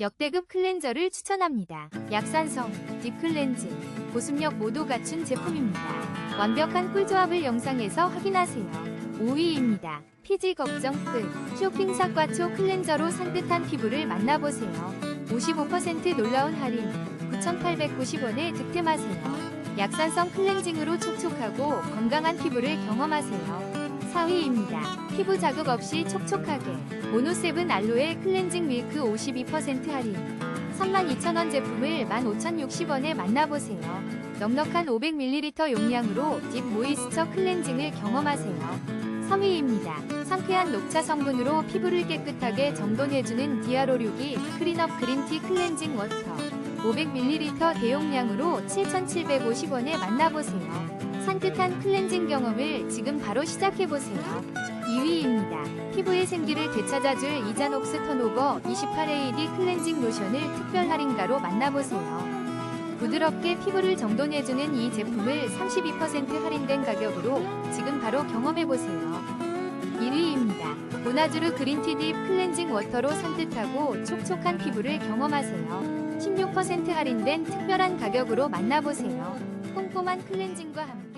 역대급 클렌저를 추천합니다. 약산성, 딥클렌징, 보습력 모두 갖춘 제품입니다. 완벽한 꿀조합을 영상에서 확인하세요. 5위입니다. 피지 걱정 끝. 쇼핑 사과초 클렌저로 산뜻한 피부를 만나보세요. 55% 놀라운 할인. 9,890원에 득템하세요. 약산성 클렌징으로 촉촉하고 건강한 피부를 경험하세요. 4위입니다. 피부 자극 없이 촉촉하게. 모노세븐 알로에 클렌징 밀크 52% 할인. 32,000원 제품을 15,060원에 만나보세요. 넉넉한 500ml 용량으로 딥 모이스처 클렌징을 경험하세요. 3위입니다. 상쾌한 녹차 성분으로 피부를 깨끗하게 정돈해주는 디아로류기 클린업 그린티 클렌징 워터 500ml 대용량으로 7,750원에 만나보세요. 산뜻한 클렌징 경험을 지금 바로 시작해보세요. 2위입니다. 피부의 생기를 되찾아줄 이자녹스 턴오버 28AD 클렌징 로션을 특별 할인가로 만나보세요. 부드럽게 피부를 정돈해주는 이 제품을 32% 할인된 가격으로 지금 바로 경험해보세요. 1위입니다. 보나주르 그린티 딥 클렌징 워터로 산뜻하고 촉촉한 피부를 경험하세요. 16% 할인된 특별한 가격으로 만나보세요. 꼼꼼한 클렌징과 함께